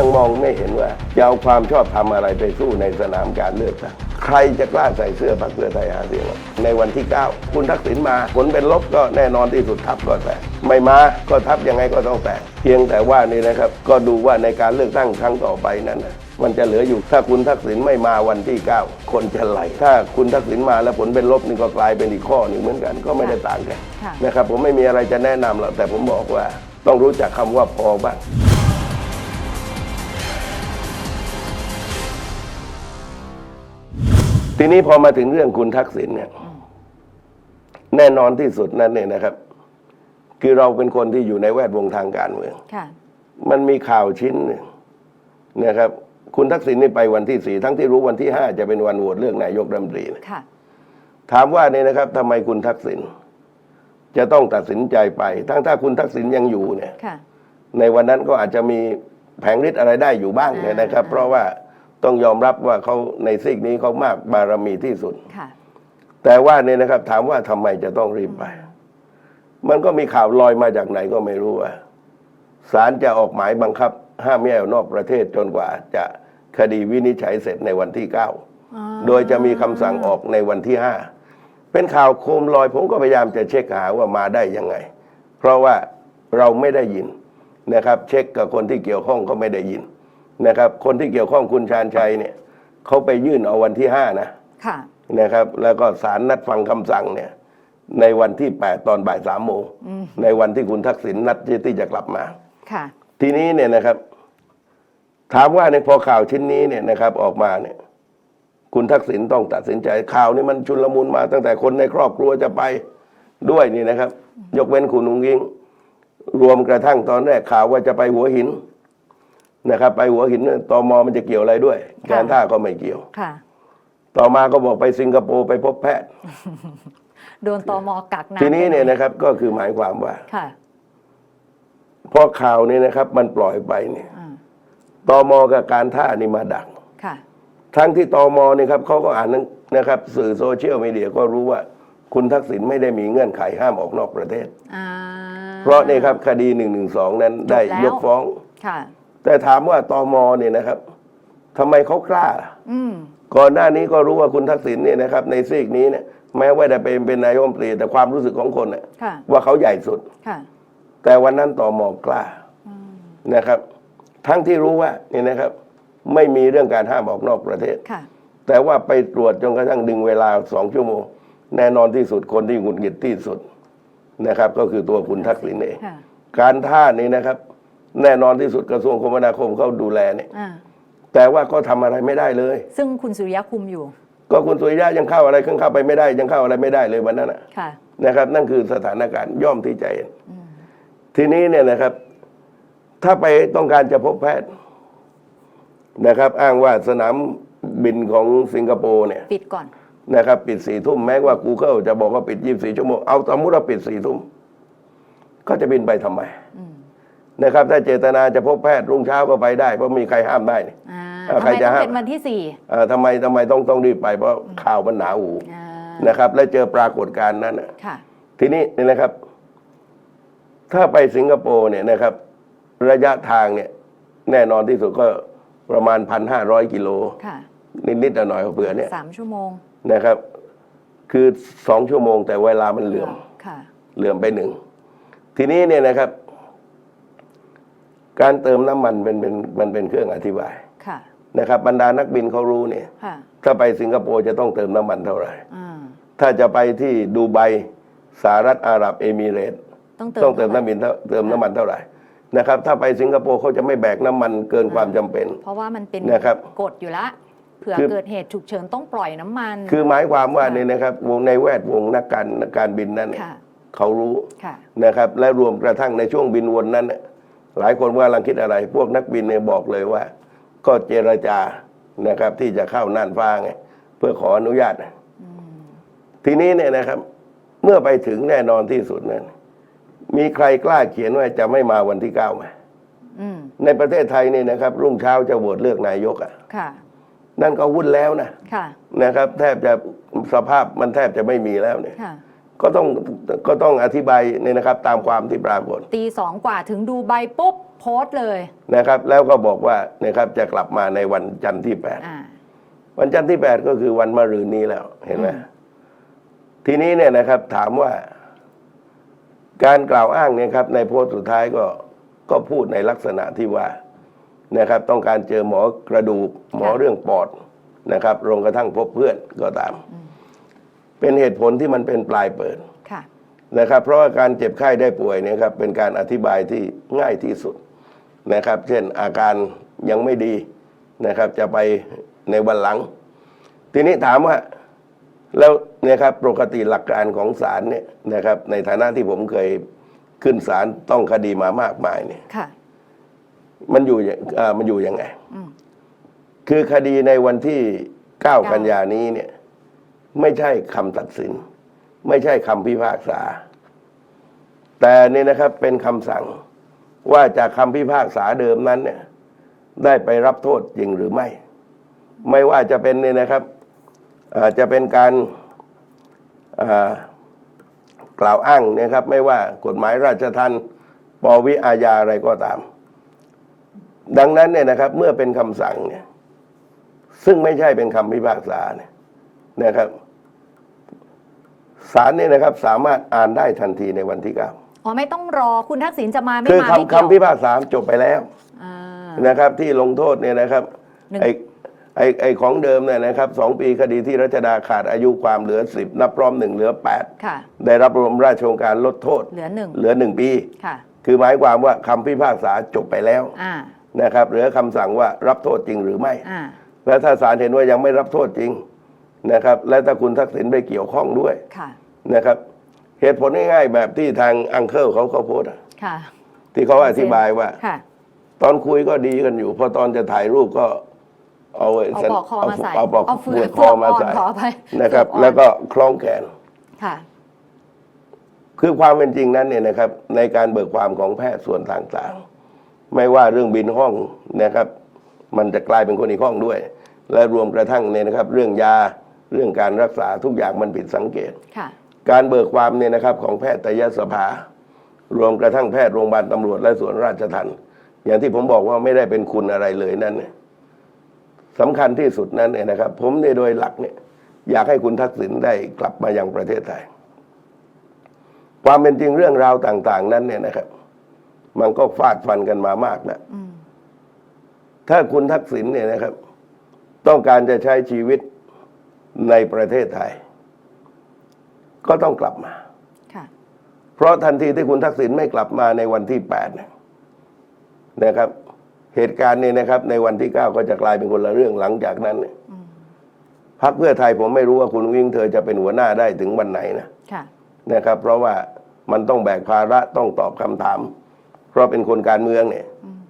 ยังมองไม่เห็นว่าจะเอาความชอบทำอะไรไปสู้ในสนามการเลือกตั้งใครจะกล้าใส่เสื้อพรรคเพื่อไทยหาเสียงวะในวันที่ 9 คุณทักษิณมา ผลเป็นลบก็แน่นอนที่สุดทับก็แตกไม่มาก็ทับยังไงก็ต้องแตกเพียงแต่ว่านี่นะครับ ก็ดูว่าในการเลือกตั้งครั้งต่อไปนั้นนะมันจะเหลืออยู่ถ้าคุณทักษิณไม่มาวันที่ 9 คนจะไหล ถ้าคุณทักษิณมาแล้วผลเป็นลบนี่ก็กลายเป็นอีกข้อหนึ่งเหมือนกันก็ไม่ได้ต่างกันค่ะนะครับผมไม่มีอะไรจะแนะนำหรอกแต่ผมบอกว่า ต้องรู้จักคำว่าพอบ้าง ทีนี้พอมาถึงเรื่องคุณทักษิณเนี่ยแน่นอนที่สุดนั่นเนี่ยนะครับ คือเราเป็นคนที่อยู่ในแวดวงทางการเมืองค่ะมันมีข่าวชิ้นหนึ่งนะครับ คุณทักษิณนี่ไปวันที่สี่ทั้งที่รู้วันที่ห้าจะเป็นวันโหวตเลือกนายกรัฐมนตรีนะค่ะถามว่าเนี่ยนะครับทำไมคุณทักษิณจะต้องตัดสินใจไป ทั้งถ้าคุณทักษิณยังอยู่เนี่ยค่ะในวันนั้นก็อาจจะมีแผงฤทธิ์อะไรได้อยู่บ้างเนี่ยนะครับ เพราะว่า ต้องยอมรับว่าเขาในซีกนี้เขามากบารมีที่สุด ค่ะ แต่ว่าเนี่ยนะครับ ถามว่าทำไมจะต้องรีบไป มันก็มีข่าวลอยมาจากไหนก็ไม่รู้ว่าศาลจะออกหมายบังคับ ห้ามไม่ให้ออกนอกประเทศจนกว่า จะคดีวินิจฉัยเสร็จในวันที่เก้าอ๋อโดยจะมีคำสั่งออกในวันที่ห้าเป็นข่าวโคมลอยผมก็พยายามจะเช็คหาว่ามาได้ยังไง เพราะว่าเราไม่ได้ยินนะครับ เช็คกับคนที่เกี่ยวข้องก็ไม่ได้ยิน นะครับ คนที่เกี่ยวข้องคุณชาญชัยเนี่ยเขาไปยื่นเอาวันที่ห้านะค่ะ นะครับ แล้วก็ศาลนัดฟังคำสั่งเนี่ยในวันที่ 8 ตอนบ่ายสามโมงในวันที่คุณทักษิณนัดที่จะกลับมา ค่ะ ทีนี้เนี่ยนะครับ ถามว่าในยพอข่าวชิ้นนี้เนี่ยนะครับ ออกมาเนี่ย คุณทักษิณต้องตัดสินใจข่าวนี้มันชุลมุนมาตั้งแต่คนในครอบครัวจะไปด้วยนี่นะครับ ยกเว้นคุณนุงยิง รวมกระทั่งตอนแรกข่าวว่าจะไปหัวหิน นะครับไปหัวหินเนี่ยตมมันจะเกี่ยวอะไรด้วยแกนท่าก็ไม่เกี่ยว ค่ะ ต่อมาก็บอกไปสิงคโปร์ไปพบแพทย์ โดนตมกักนานทีนี้เนี่ยไปหนะครับก็คือหมายความว่าค่ะพอข่าวนี้นะครับ มันปล่อยไปเนี่ยอ่าตมกับการท่านี่มาดักค่ะ ทั้งที่ตมเนี่ยครับเขาก็อ่านนะครับ สื่อโซเชียลมีเดียก็รู้ว่า คุณทักษิณไม่ได้มีเงื่อนไขห้ามออกนอกประเทศอ่าเพราะนี่ครับคดีหนึ่งหนึ่งสองนั้นได้จบแล้วยกฟ้องค่ะ แต่ถามว่าตมเนี่ยนะครับทำไมเขากล้า อืม ก่อนหน้านี้ก็รู้ว่าคุณทักษิณเนี่ยนะครับในซีกนี้เนี่ยแม้ว่าจะเป็นเป็นนายกรัฐมนตรีแต่ความรู้สึกของคนเนี่ยค่ะ ว่าเขาใหญ่สุด ค่ะ แต่วันนั้นตอมอกล้านะครับ ทั้งที่รู้ว่านี่นะครับ ไม่มีเรื่องการห้ามออกนอกประเทศ ค่ะ แต่ว่าไปตรวจจนกระทั่งดึงเวลาสองชั่วโมง แน่นอนที่สุดคนที่หงุดหงิดที่สุดนะครับ ก็คือตัวคุณทักษิณเอง ค่ะ การท่านี้นะครับ แน่นอนที่สุดกระทรวงคมนาคมเขาดูแลเนี่ยอ่าแต่ว่าก็ทำอะไรไม่ได้เลย ซึ่งคุณสุริยะคุมอยู่ก็คุณสุริยะยังเข้าอะไรขึ้นเข้าไปไม่ได้ ยังเข้าอะไรไม่ได้เลยวันนั้นนะค่ะ นะครับ นั่นคือสถานการณ์ย่อมที่ใจเห็นทีนี้เนี่ยนะครับ ถ้าไปต้องการจะพบแพทย์นะครับ อ้างว่าสนามบินของสิงคโปร์เนี่ย ปิดก่อน นะครับปิดสี่ทุ่มแม้ว่า Google จะบอกว่าปิดยี่สี่ชั่วโมง เอาสมมติว่าปิดสี่ทุ่มก็จะบินไปทำไม นะครับถ้าเจตนาจะพบแพทย์รุ่งเช้าก็ไปได้เพราะมีใครห้ามได้นี่ อ่าเอ่อทำใครไมจะต้องห้าม เป็นวันที่สี่เอ่อทำไมทำไมต้องต้องรีบไปเพราะข่าวมันหนาหูอ่านะครับ และเจอปรากฏการณ์นั้นน่ะ ค่ะ ทีนี้นี่นะครับ ถ้าไปสิงคโปร์เนี่ยนะครับ ระยะทางเนี่ย แน่นอนที่สุดก็ประมาณพันห้าร้อยกิโล ค่ะนิดๆหน่อยๆเผื่อเนี่ยสามชั่วโมงนะครับ คือสองชั่วโมงแต่เวลามันเหลื่อม ค่ะ เหลื่อมไปหนึ่ง ทีนี้เนี่ยนะครับ การเติมน้ำมันเป็นเป็นมันเป็นเครื่องอธิบายค่ะ นะครับบรรดานักบินเขารู้เนี่ย ค่ะถ้าไปสิงคโปร์จะต้องเติมน้ำมันเท่าไหร่ อ่าถ้าจะไปที่ดูไบสหรัฐอาหรับเอมิเรตส์ต้องเติมต้องเติมท่าไหร่น้ำมันเท่าเติมน้ำมันเท่าไหร่นะครับ ถ้าไปสิงคโปร์เขาจะไม่แบกน้ำมันเกินความจำเป็น เพราะว่ามันเป็นนะครับกฎอยู่ละเผื่อคือ เกิดเหตุฉุกเฉินต้องปล่อยน้ำมัน คือหมายความว่าค่ะเนี่ยนะครับวงในแวดวงนักการนักการบินนั้นเนี่ยค่ะ เขารู้ค่ะ นะครับ และรวมกระทั่งในช่วงบินวนนั้นเนี่ย หลายคนว่ากำลังคิดอะไร พวกนักบินเนี่ยบอกเลยว่า ก็เจรจานะครับ ที่จะเข้าน่านฟ้าไงเพื่อขออนุญาตนะทีนี้เนี่ยนะครับ เมื่อไปถึงแน่นอนที่สุดนั้นมีใครกล้าเขียนว่าจะไม่มาวันที่เก้าไหมอืมในประเทศไทยนี่นะครับ รุ่งเช้าจะโหวตเลือกนายกอะค่ะนั่นก็วุ่นแล้วนะค่ะนะครับ แทบจะสภาพมันแทบจะไม่มีแล้วเนี่ยค่ะ ก็ต้องก็ต้องอธิบายเนี่ยนะครับตามความที่ปรากฏตีสองกว่าถึงดูใบปุ๊บโพสต์เลยนะครับ แล้วก็บอกว่านะครับจะกลับมาในวันจันทร์ที่แปดอ่า วันจันทร์ที่แปดก็คือวันมะรืนนี้แล้วเห็นไหมอืม ทีนี้เนี่ยนะครับถามว่า การกล่าวอ้างเนี่ยครับ ในโพสต์สุดท้ายก็ก็พูดในลักษณะที่ว่านะครับ ต้องการเจอหมอกระดูกหมอเรื่องปอดนะครับลงกระทั่งพบเพื่อนก็ตาม เป็นเหตุผลที่มันเป็นปลายเปิดค่ะนะครับ เพราะว่าการเจ็บไข้ได้ป่วยเนี่ยครับเป็นการอธิบายที่ง่ายที่สุดนะครับ เช่นอาการยังไม่ดีนะครับ จะไปในวันหลัง ทีนี้ถามว่าแล้วเนี่ยครับปกติหลักการของศาลเนี่ยนะครับ ในฐานะที่ผมเคยขึ้นศาลต้องคดีมามากมายเนี่ยค่ะมันอยู่อย่างเอ่อมันอยู่ยังไงอืมคือคดีในวันที่9เก้ากันยานี้เนี่ย ไม่ใช่คำตัดสิน ไม่ใช่คำพิพากษา แต่นี่นะครับเป็นคำสั่งว่าจากคำพิพากษาเดิมนั้นเนี่ยได้ไปรับโทษจริงหรือไม่ ไม่ว่าจะเป็นเนี่ยนะครับอาจจะเป็นการกล่าวอ้างนะครับ ไม่ว่ากฎหมายราชทัณฑ์ปวิอาญาอะไรก็ตาม ดังนั้นเนี่ยนะครับ เมื่อเป็นคำสั่งเนี่ยซึ่งไม่ใช่เป็นคำพิพากษาเนี่ย นะครับศาลเนี่ยนะครับสามารถอ่านได้ทันทีในวันที่เก้าอ๋อไม่ต้องรอคุณทักษิณจะมาไม่คือมาคำไม่เกี่ยวคำพิพากษาจบไปแล้วอ่านะครับ ที่ลงโทษเนี่ยนะครับหนึ่งไอไอไอของเดิมเนี่ยนะครับสองปีคดีที่รัชดาขาดอายุความเหลือสิบนับพร้อมหนึ่งเหลือแปดค่ะ ได้รับรมราชโองการลดโทษ เหลือหนึ่งเหลือหนึ่งปี ค่ะ คือหมายความว่าคำพิพากษาจบไปแล้วอ่า นะครับเหลือคำสั่งว่ารับโทษจริงหรือไม่ อ่า และถ้าศาลเห็นว่ายังไม่รับโทษจริง นะครับ และถ้าคุณทักษิณไปเกี่ยวข้องด้วยค่ะ นะครับ เหตุผลง่ายๆแบบที่ทางอังเคิลเขาเขาโพสต์อะค่ะ ที่เขาอธิบายว่า ค่ะ ตอนคุยก็ดีกันอยู่ พอตอนจะถ่ายรูปก็เอาไอ้เอาสันปลอกคอมาใส่เอาปลอกเอาเฟือกคอมาใส่ขออภัยนะครับ เฟือกอ่อน แล้วก็คล้องแขน ค่ะ คือความเป็นจริงนั้นเนี่ยนะครับ ในการเบิกความของแพทย์ส่วนต่างๆ ไม่ว่าเรื่องบินห้องนะครับ มันจะกลายเป็นคนอีกห้องด้วย และรวมกระทั่งเนี่ยนะครับ เรื่องยา เรื่องการรักษาทุกอย่างมันผิดสังเกตค่ะการเบิกความเนี่ยนะครับของแพทยสภา รวมกระทั่งแพทย์โรงพยาบาลตำรวจและส่วนราชทัณฑ์อย่างที่ผมบอกว่าไม่ได้เป็นคุณอะไรเลยนั่นเนี่ยสำคัญที่สุดนั้นเนี่ยนะครับ ผมในยโดยหลักเนี่ยอยากให้คุณทักษิณได้กลับมายังประเทศไทย ความเป็นจริงเรื่องราวต่าง ๆ นั้นเนี่ยนะครับ มันก็ฟาดฟันกันมามากแล้วอืมถ้าคุณทักษิณเนี่ยนะครับ ต้องการจะใช้ชีวิต ในประเทศไทย ก็ต้องกลับมาค่ะเพราะทันทีที่คุณทักษิณไม่กลับมาในวันที่แปดเนี่ยนะครับ เหตุการณ์นี้นะครับ ในวันที่เก้าก็จะกลายเป็นคนละเรื่องหลังจากนั้นเนี่ยอืมพักเพื่อไทยผมไม่รู้ว่าคุณวิ่งเธอจะเป็นหัวหน้าได้ถึงวันไหนนะค่ะนะครับ เพราะว่ามันต้องแบกภาระต้องตอบคำถาม เพราะเป็นคนการเมืองเนี่ย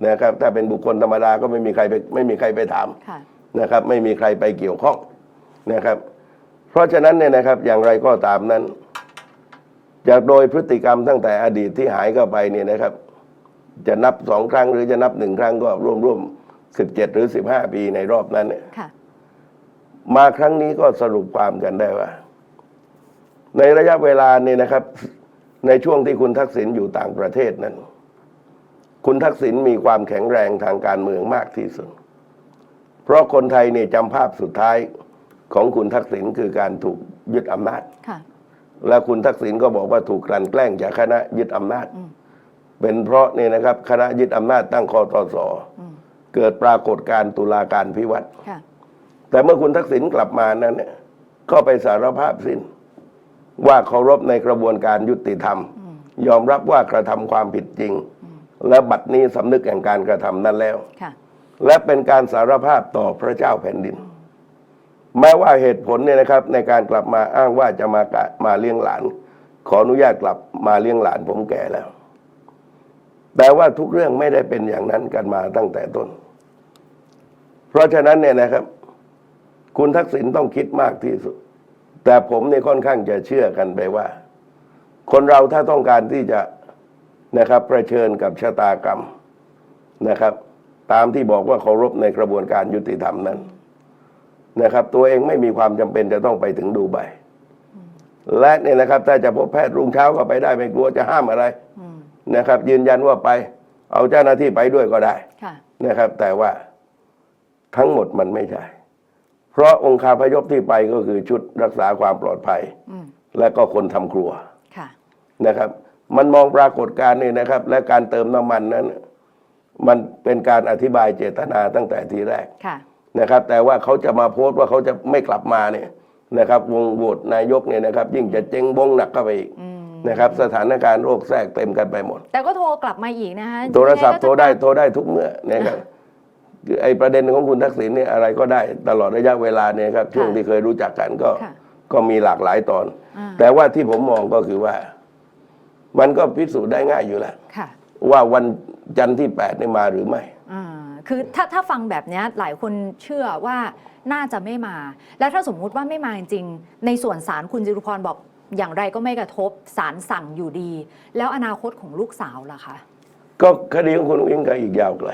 นะครับ ถ้าเป็นบุคคลธรรมดาก็ไม่มีใครไปไม่มีใครไปถามค่ะนะครับ ไม่มีใครไปเกี่ยวข้อง นะครับ เพราะฉะนั้นเนี่ยนะครับอย่างไรก็ตามนั้น จากโดยพฤติกรรมตั้งแต่อดีตที่หายเข้าไปเนี่ยนะครับ จะนับสองครั้งหรือจะนับหนึ่งครั้งก็ร่วมร่วมสิบเจ็ดหรือสิบห้าปีในรอบนั้นเนี่ยค่ะมาครั้งนี้ก็สรุปความกันได้ว่า ในระยะเวลานี้นะครับ ในช่วงที่คุณทักษิณอยู่ต่างประเทศนั้น คุณทักษิณมีความแข็งแรงทางการเมืองมากที่สุด เพราะคนไทยเนี่ยจำภาพสุดท้าย ของคุณทักษิณคือการถูกยึดอำนาจค่ะและคุณทักษิณก็บอกว่าถูกกลั่นแกล้งจากคณะยึดอำนาจอืมเป็นเพราะเนี่ยนะครับคณะยึดอำนาจตั้งคอตสอืมเกิดปรากฏการณ์ตุลาการพิวัตรค่ะแต่เมื่อคุณทักษิณกลับมานั้นเนี่ยก็ไปสารภาพสิ้น ว่าเคารพในกระบวนการยุติธรรม ยอมรับว่ากระทำความผิดจริง และบัดนี้สำนึกแห่งการกระทำนั้นแล้วค่ะและเป็นการสารภาพต่อพระเจ้าแผ่นดิน แม้ว่าเหตุผลเนี่ยนะครับ ในการกลับมาอ้างว่าจะมามาเลี้ยงหลาน ขออนุญาตกลับมาเลี้ยงหลานผมแก่แล้ว แต่ว่าทุกเรื่องไม่ได้เป็นอย่างนั้นกันมาตั้งแต่ต้น เพราะฉะนั้นเนี่ยนะครับ คุณทักษิณต้องคิดมากที่สุด แต่ผมเนี่ยค่อนข้างจะเชื่อกันไปว่า คนเราถ้าต้องการที่จะนะครับรเผชิญกับชะตากรรมนะครับ ตามที่บอกว่าเคารพในกระบวนการยุติธรรมนั้น นะครับ ตัวเองไม่มีความจำเป็นจะต้องไปถึงดูไบและเนี่ยนะครับถ้าจะพบแพทย์รุ่งเช้าก็ไปได้ไม่กลัวจะห้ามอะไรอืมนะครับ ยืนยันว่าไป เอาเจ้าหน้าที่ไปด้วยก็ได้ค่ะนะครับ แต่ว่าทั้งหมดมันไม่ใช่ เพราะองค์คาพยพที่ไปก็คือชุดรักษาความปลอดภัยอืมและก็คนทำครัวค่ะนะครับ มันมองปรากฏการณ์นี่นะครับ และการเติมน้ำมันนั้น มันเป็นการอธิบายเจตนาตั้งแต่ทีแรกค่ะ นะครับ แต่ว่าเขาจะมาโพสต์ว่าเขาจะไม่กลับมาเนี่ยนะครับ วงโหวตนายกเนี่ยนะครับ ยิ่งจะเจ๊งบงหนักเข้าไปอีกอืมนะครับ สถานการณ์โรคแทรกเต็มกันไปหมด แต่ก็โทรกลับมาอีกนะคะโทรศัพท์ยังงโทรก็จะได้โทรได้ทุกเมื่อนะครับคือไอ้ประเด็นของคุณทักษิณเนี่ยอะไรก็ได้ตลอดระยะเวลาเนี่ยครับช่วงที่เคยรู้จักกันก็ค่ะก็มีหลากหลายตอนอ่าแต่ว่าที่ผมมองก็คือว่า มันก็พิสูจน์ได้ง่ายอยู่แล้วค่ะว่าวันจันทร์ที่แปดนี่มาหรือไม่อ่า คือถ้าถ้าฟังแบบเนี้ยหลายคนเชื่อว่าน่าจะไม่มา แล้วถ้าสมมุติว่าไม่มาจริงๆในส่วนสารคุณจิรุพรบอกอย่างไรก็ไม่กระทบสารสั่งอยู่ดี แล้วอนาคตของลูกสาวล่ะคะก็คดีของคุณอุ้งอิงก็อีกยาวไกล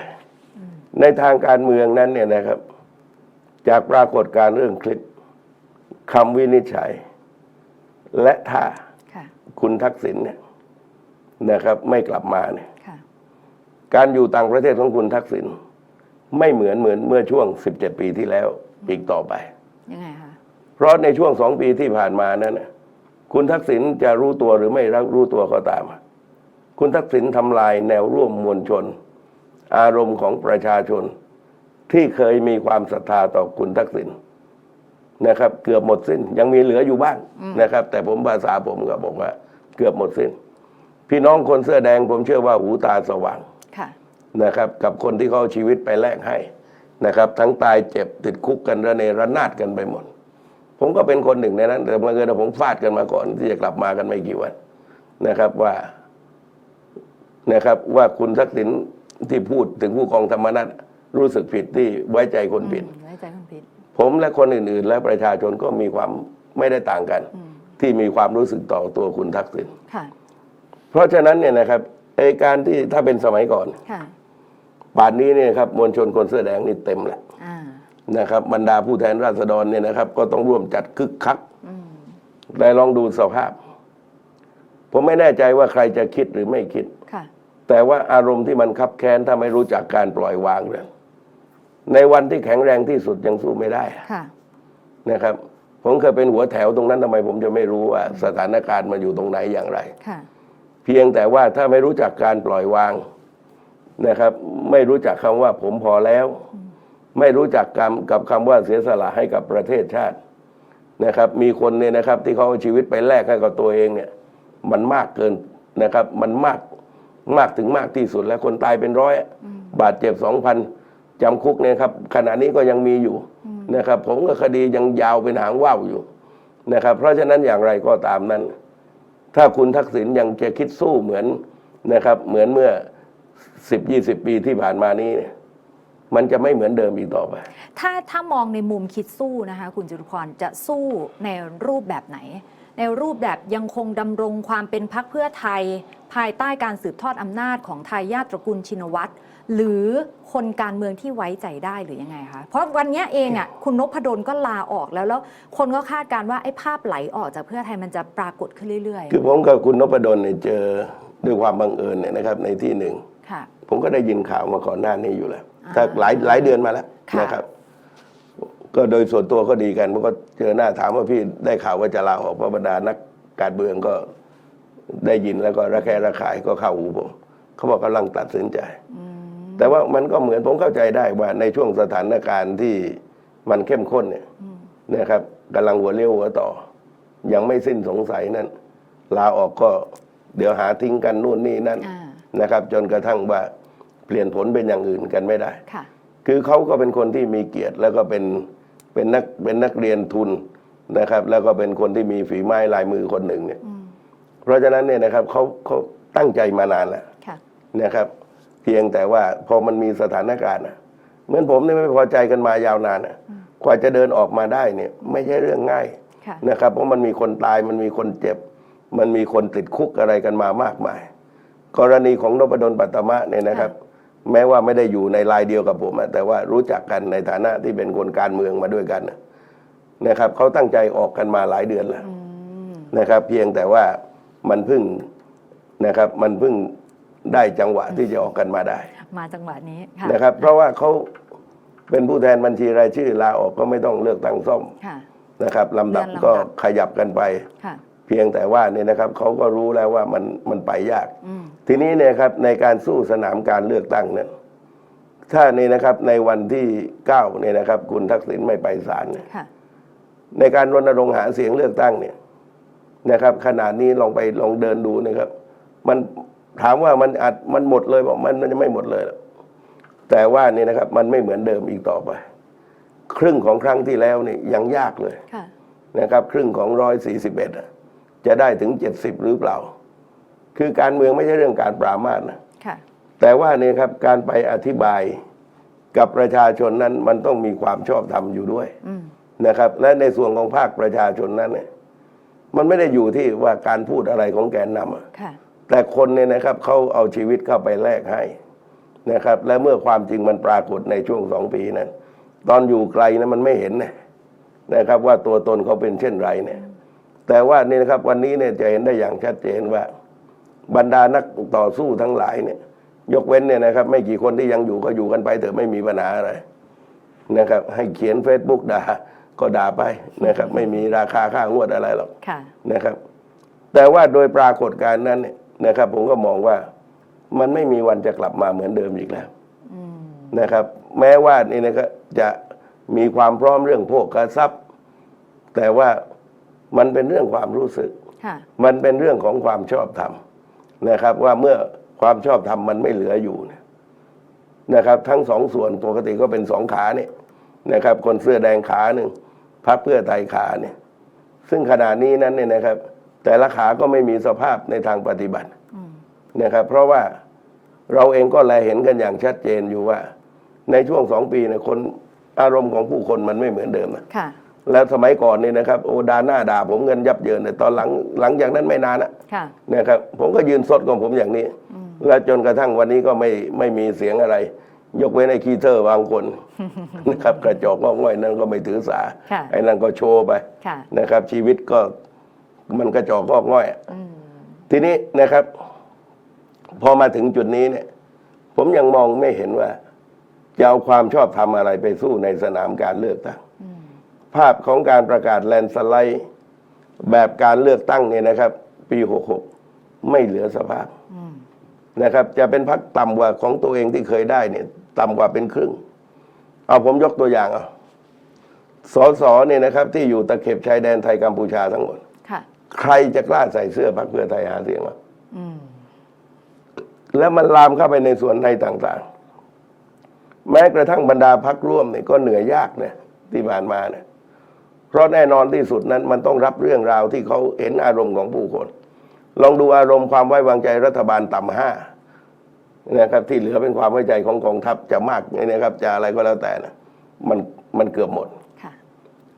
ในทางการเมืองนั้นเนี่ยนะครับ จากปรากฏการณ์เรื่องคลิปคำวินิจฉัย และถ้าค่ะคุณทักษิณเนี่ยนะครับ ไม่กลับมาเนี่ยค่ะการอยู่ต่างประเทศของคุณทักษิณ ไม่เหมือนเหมือนเมื่อช่วง 17 ปีที่แล้วอีกต่อไป ยังไงคะเพราะในช่วงสองปีที่ผ่านมานั้นน่ะคุณทักษิณจะรู้ตัวหรือไม่รู้ตัวก็ตาม คุณทักษิณทำลายแนวร่วมมวลชน อารมณ์ของประชาชน ที่เคยมีความศรัทธาต่อคุณทักษิณนะครับ เกือบหมดสิ้น ยังมีเหลืออยู่บ้างนะครับ แต่ผมภาษาผมก็บอกว่า เกือบหมดสิ้น พี่น้องคนเสื้อแดงผมเชื่อว่าหูตาสว่างค่ะ นะครับกับคนที่เขาเอาชีวิตไปแลกให้นะครับทั้งตายเจ็บติดคุกกันระเนระนาดกันไปหมด ผมก็เป็นคนหนึ่งในนั้น แต่บังเอิญว่าผมฟาดกันมาก่อน ที่จะกลับมากันไม่กี่วันนะครับว่านะครับว่าคุณทักษิณที่พูดถึงผู้กองธรรมนัฐรู้สึกผิดที่ไว้ใจคนผิดอืมไว้ใจคุณพิษผมและคนอื่น ๆ และประชาชนก็มีความไม่ได้ต่างกัน ที่มีความรู้สึกต่อตัวคุณทักษิณค่ะเพราะฉะนั้นเนี่ยนะครับไอการที่ถ้าเป็นสมัยก่อนค่ะ ป่านนี้เนี่ยครับมวลชนคนเสื้อแดงนี่เต็มแหละอ่านะครับบรรดาผู้แทนราษฎรเนี่ยนะครับ ก็ต้องร่วมจัดคึกคักอืมแต่ลองดูสภาพ ผมไม่แน่ใจว่าใครจะคิดหรือไม่คิดค่ะแต่ว่าอารมณ์ที่มันคับแค้นถ้าไม่รู้จักการปล่อยวางเลยในวันที่แข็งแรงที่สุดยังสู้ไม่ได้ค่ะนะครับ ผมเคยเป็นหัวแถวตรงนั้นทำไม ผมจะไม่รู้ว่าสถานการณ์มันอยู่ตรงไหนอย่างไรค่ะเพียงแต่ว่าถ้าไม่รู้จักการปล่อยวาง นะครับ ไม่รู้จักคำว่าผมพอแล้ว ไม่รู้จักคำกับคำว่าเสียสละให้กับประเทศชาตินะครับ มีคนเนี่ยนะครับที่เขาเอาชีวิตไปแลกให้กับตัวเองเนี่ย มันมากเกินนะครับ มันมากมากถึงมากที่สุดแล้วคนตายเป็นร้อยอะบาดเจ็บสองพันจำคุกเนี่ยครับขณะนี้ก็ยังมีอยู่นะครับ ผมก็คดียังยาวเป็นหางว่าวอยู่นะครับ เพราะฉะนั้นอย่างไรก็ตามนั้น ถ้าคุณทักษิณยังจะคิดสู้เหมือนนะครับ เหมือนเมื่อ สิบยี่สิบปีที่ผ่านมานี้เนี่ยมันจะไม่เหมือนเดิมอีกต่อไป ถ้าถ้ามองในมุมคิดสู้นะคะ คุณจตุพรจะสู้ในรูปแบบไหน ในรูปแบบยังคงดำรงความเป็นพักเพื่อไทย ภายใต้การสืบทอดอำนาจของทายาทตระกูลชินวัตรหรือคนการเมืองที่ไว้ใจได้หรือยังไงคะ เพราะวันเนี้ยเองอะคุณนพดลก็ลาออกแล้วแล้ว คนก็คาดการณ์ว่าไอ้ภาพไหลออกจากเพื่อไทยมันจะปรากฏขึ้นเรื่อยคือผมกับคุณนพดลเนี่ยเจอด้วยความบังเอิญเนี่ยนะครับในที่หนึ่งๆค่ะ ผมก็ได้ยินข่าวมาก่อนหน้านี้อยู่แล้วอ่าถ้าหลายหลายเดือนมาแล้วค่ะนะครับ ก็โดยส่วนตัวก็ดีกันผมก็เจอหน้าถามว่าพี่ได้ข่าวว่าจะลาออกเพราะบรรดานักการเมืองก็ได้ยินแล้วก็ระแคะระคายก็เข้าหูผมเขาบอกกำลังตัดสินใจอืมแต่ว่ามันก็เหมือนผมเข้าใจได้ว่าในช่วงสถานการณ์ที่มันเข้มข้นเนี่ยนะครับกำลังหัวเลี้ยวหัวต่อ ยังไม่สิ้นสงสัยนั่นลาออกก็เดี๋ยวหาทิ้งกันนู่นนี่นั่นอ่า นะครับ จนกระทั่งว่าเปลี่ยนผลเป็นอย่างอื่นกันไม่ได้ ค่ะ คือเขาก็เป็นคนที่มีเกียรติ แล้วก็เป็นเป็นนักเป็นนักเรียนทุนนะครับ แล้วก็เป็นคนที่มีฝีไม้ลายมือคนหนึ่งเนี่ยอืมเพราะฉะนั้นเนี่ยนะครับเขาเขาตั้งใจมานานแล้ว ค่ะ นะครับ เพียงแต่ว่าพอมันมีสถานการณ์อะเหมือนผมเนี่ยไม่พอใจกันมายาวนานอะกว่าจะเดินออกมาได้เนี่ย ไม่ใช่เรื่องง่ายค่ะ นะครับ เพราะมันมีคนตายมันมีคนเจ็บ มันมีคนติดคุกอะไรกันมามากมาย กรณีของนพดลปัตตมะเนี่ยนะครับ แม้ว่าไม่ได้อยู่ในลายเดียวกับผมอะแต่ว่ารู้จักกันในฐานะที่เป็นคนการเมืองมาด้วยกันนะนะครับเขาตั้งใจออกกันมาหลายเดือนแล้วอืมนะครับ เพียงแต่ว่ามันเพิ่งนะครับ มันเพิ่งได้จังหวะที่จะออกกันมาได้ มาจังหวะนี้ค่ะนะครับ เพราะว่าเขาเป็นผู้แทนบัญชีรายชื่อลาออกก็ไม่ต้องเลือกตั้งซ่อมค่ะนะครับลำดับเลื่อนลำดับก็ขยับกันไปค่ะ เพียงแต่ว่าเนี่ยนะครับเขาก็รู้แล้วว่ามันมันไปยากอืมทีนี้เนี่ยครับในการสู้สนามการเลือกตั้งนั้นถ้านี่นะครับในวันที่เก้าเนี่ยนะครับ คุณทักษิณไม่ไปศาลเนี่ยค่ะในการรณรงค์หาเสียงเลือกตั้งเนี่ยนะครับ ขนาดนี้ลองไปลองเดินดูนะครับ มันถามว่ามันอาจมันหมดเลยบอกมันมันจะไม่หมดเลยหรอกแต่ว่านี่นะครับ มันไม่เหมือนเดิมอีกต่อไป ครึ่งของครั้งที่แล้วนี่ยังยากเลยค่ะนะครับ ครึ่งของร้อยสี่สิบเอ็ด จะได้ถึงเจ็ดสิบหรือเปล่า คือการเมืองไม่ใช่เรื่องการปรามาสนะค่ะแต่ว่าเนี่ยครับการไปอธิบายกับประชาชนนั้นมันต้องมีความชอบธรรมอยู่ด้วยอืมนะครับ และในส่วนของภาคประชาชนนั้นเนี่ยมันไม่ได้อยู่ที่ว่าการพูดอะไรของแกนนำอะค่ะแต่คนเนี่ยนะครับเขาเอาชีวิตเข้าไปแลกให้นะครับ และเมื่อความจริงมันปรากฏในช่วงสองปีนั้น ตอนอยู่ไกลนะมันไม่เห็นนะนะครับ ว่าตัวตนเขาเป็นเช่นไรเนี่ย แต่ว่านี่นะครับวันนี้เนี่ยจะเห็นได้อย่างชัดเจนว่า บรรดานักต่อสู้ทั้งหลายเนี่ย ยกเว้นเนี่ยนะครับ ไม่กี่คนที่ยังอยู่ก็อยู่กันไปเถอะไม่มีปัญหาอะไรนะครับ ให้เขียน Facebook ด่าก็ด่าไปนะครับ ไม่มีราคาค่างวดอะไรหรอกค่ะนะครับ แต่ว่าโดยปรากฏการณ์นั้นเนี่ยนะครับ ผมก็มองว่ามันไม่มีวันจะกลับมาเหมือนเดิมอีกแล้วอืมนะครับ แม้ว่านี่นะครับจะมีความพร้อมเรื่องโภคทรัพย์แต่ว่า มันเป็นเรื่องความรู้สึกค่ะมันเป็นเรื่องของความชอบธรรมนะครับ ว่าเมื่อความชอบธรรมมันไม่เหลืออยู่เนี่ยนะครับ ทั้งสองส่วนปกติก็เป็นสองขาเนี่ยนะครับ คนเสื้อแดงขาหนึ่งพักเพื่อไทยขาเนี่ย ซึ่งขณะนี้นั้นเนี่ยนะครับ แต่ละขาก็ไม่มีสภาพในทางปฏิบัติอืมนะครับ เพราะว่าเราเองก็แลเห็นกันอย่างชัดเจนอยู่ว่า ในช่วงสองปีเนี่ยคนอารมณ์ของผู้คนมันไม่เหมือนเดิมนะค่ะ แล้วสมัยก่อนนี่นะครับโอ้ด่าหน้าด่าผมเงินยับเยินแต่ตอนหลังหลังจากนั้นไม่นานนะค่ะ นะครับผมก็ยืนสดของผมอย่างนี้อืมแล้วจนกระทั่งวันนี้ก็ไม่ไม่มีเสียงอะไร ยกเว้นไอ้คีเตอร์บางคน นะครับกระจอกงอกง่อยนั่นก็ไม่ถือสา ค่ะ ไอ้นั่นก็โชว์ไปค่ะ นะครับ ชีวิตก็มันกระจอกงอกง่อยอะอืม ทีนี้นะครับ พอมาถึงจุดนี้เนี่ย ผมยังมองไม่เห็นว่าจะเอาความชอบธรรมอะไรไปสู้ในสนามการเลือกตั้งอืม ภาพของการประกาศแลนด์สไลด์ แบบการเลือกตั้งเนี่ยนะครับ ปี 66 ไม่เหลือสภาพอืมนะครับ จะเป็นพักต่ำกว่าของตัวเองที่เคยได้เนี่ย ต่ำกว่าเป็นครึ่ง เอาผมยกตัวอย่างเอาสสเนี่ยนะครับ ที่อยู่ตะเข็บชายแดนไทยกัมพูชาทั้งหมดค่ะใครจะกล้าใส่เสื้อพรรคเพื่อไทยหาเสียงวะอืมแล้วมันลามเข้าไปในส่วนในต่าง ๆ แม้กระทั่งบรรดาพักร่วมเนี่ยก็เหนื่อยยากเนี่ยที่ผ่านมาเนี่ย เพราะแน่นอนที่สุดนั้นมันต้องรับเรื่องราวที่เขาเห็นอารมณ์ของผู้คน ลองดูอารมณ์ความไว้วางใจรัฐบาลต่ำห้านะครับที่เหลือเป็นความไว้ใจของกองทัพจะมากนะครับจะอะไรก็แล้วแต่นะมันมันเกือบหมดค่ะ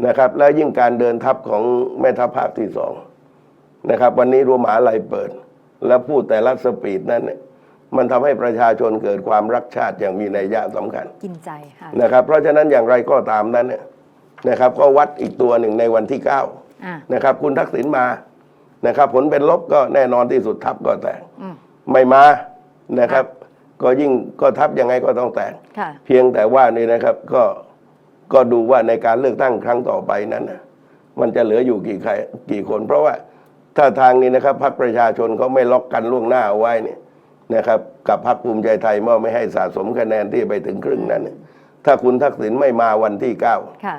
นะครับ แล้วยิ่งการเดินทัพของแม่ทัพภาคที่สองนะครับ วันนี้รั้วหมหาลัยเปิด แล้วพูดแต่ละสปีดนั้นเนี่ยมันทำให้ประชาชนเกิดความรักชาติอย่างมีนัยยะสำคัญกินใจค่ะนะครับ เพราะฉะนั้นอย่างไรก็ตามนั้นเนี่ย นะครับก็วัดอีกตัวหนึ่งในวันที่เก้าอะนะครับคุณทักษิณมานะครับ ผลเป็นลบก็แน่นอนที่สุดทัพก็แตกอืมไม่มานะครับ ก็ยิ่งก็ทัพยังไงก็ต้องแตก ค่ะ เพียงแต่ว่านี่นะครับก็ก็ดูว่าในการเลือกตั้งครั้งต่อไปนั้นนะมันจะเหลืออยู่กี่ใครกี่คน เพราะว่าถ้าทางนี้นะครับพรรคประชาชนเขาไม่ล็อกกันล่วงหน้าเอาไว้เนี่ยนะครับ กับพรรคภูมิใจไทยว่าไม่ให้สะสมคะแนนที่ไปถึงครึ่งนั้นเนี่ยถ้าคุณทักษิณไม่มาวันที่เก้า ค่ะ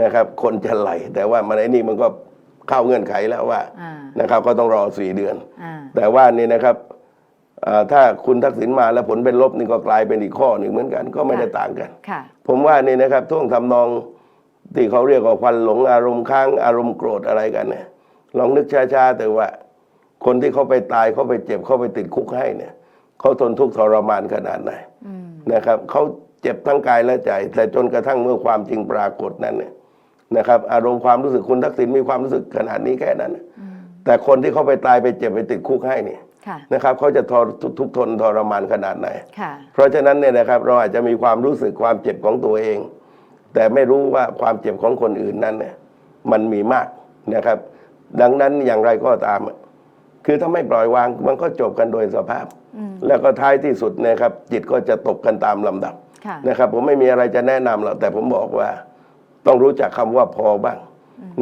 นะครับ คนจะไหล แต่ว่ามันไอ้นี่มันก็เข้าเงื่อนไขแล้วว่าอ่า นะครับ ก็ต้องรอสี่เดือน อ่า แต่ว่านี่นะครับเอ่อถ้าคุณทักษิณมาแล้วผลเป็นลบนี่ก็กลายเป็นอีกข้อหนึ่งเหมือนกันก็ไม่ได้ต่างกัน ค่ะ ผมว่านี่นะครับท่วงทำนองที่เขาเรียกว่าควันหลงอารมณ์ค้างอารมณ์โกรธอะไรกันเนี่ยลองนึกช้าๆแต่ว่า คนที่เขาไปตายเขาไปเจ็บเขาไปติดคุกให้เนี่ยเขาทนทุกข์ทรมานขนาดไหนอืม นะครับเขาเจ็บทั้งกายและใจ แต่จนกระทั่งเมื่อความจริงปรากฏนั้นเนี่ย นะครับอารมณ์ความรู้สึกคุณทักษิณมีความรู้สึกขนาดนี้แค่นั้นน่ะอืมแต่คนที่เขาไปตายไปเจ็บไปติดคุกให้เนี่ยค่ะนะครับเขาจะทรทุกข์ทนทรมานขนาดไหนค่ะเพราะฉะนั้นเนี่ยนะครับเราอาจจะมีความรู้สึกความเจ็บของตัวเอง แต่ไม่รู้ว่าความเจ็บของคนอื่นนั้นเนี่ยมันมีมากนะครับ ดังนั้นอย่างไรก็ตาม คือถ้าไม่ปล่อยวางมันก็จบกันโดยสภาพอืมแล้วก็ท้ายที่สุดเนะครับ จิตก็จะตกกันตามลำดับค่ะนะครับ ผมไม่มีอะไรจะแนะนำหรอกแต่ผมบอกว่า ต้องรู้จักคำว่าพอบ้าง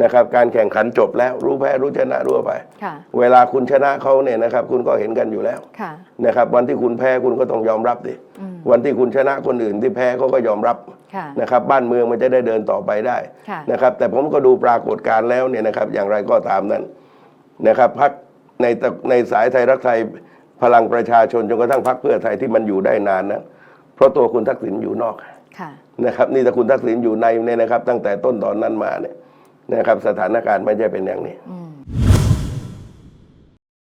นะครับ การแข่งขันจบแล้วรู้แพ้รู้ชนะรู้ไป ค่ะ เวลาคุณชนะเขาเนี่ยนะครับ คุณก็เห็นกันอยู่แล้วค่ะ นะครับ วันที่คุณแพ้คุณก็ต้องยอมรับดิอืม วันที่คุณชนะคนอื่นที่แพ้เขาก็ยอมรับค่ะ นะครับ บ้านเมืองมันจะได้เดินต่อไปได้ค่ะ นะครับ แต่ผมก็ดูปรากฏการณ์แล้วเนี่ยนะครับ อย่างไรก็ตามนั้นนะครับพักในตะในสายไทยรักไทยพลังประชาชนจนกระทั่งพักเพื่อไทยที่มันอยู่ได้นานนั้นเพราะตัวคุณทักษิณอยู่นอก ค่ะ นะครับนี่ถ้าคุณทักษิณอยู่ในเนี่ยนะครับ ตั้งแต่ต้นตอนนั้นมาเนี่ยนะครับ สถานการณ์ไม่ใช่เป็นอย่างนี้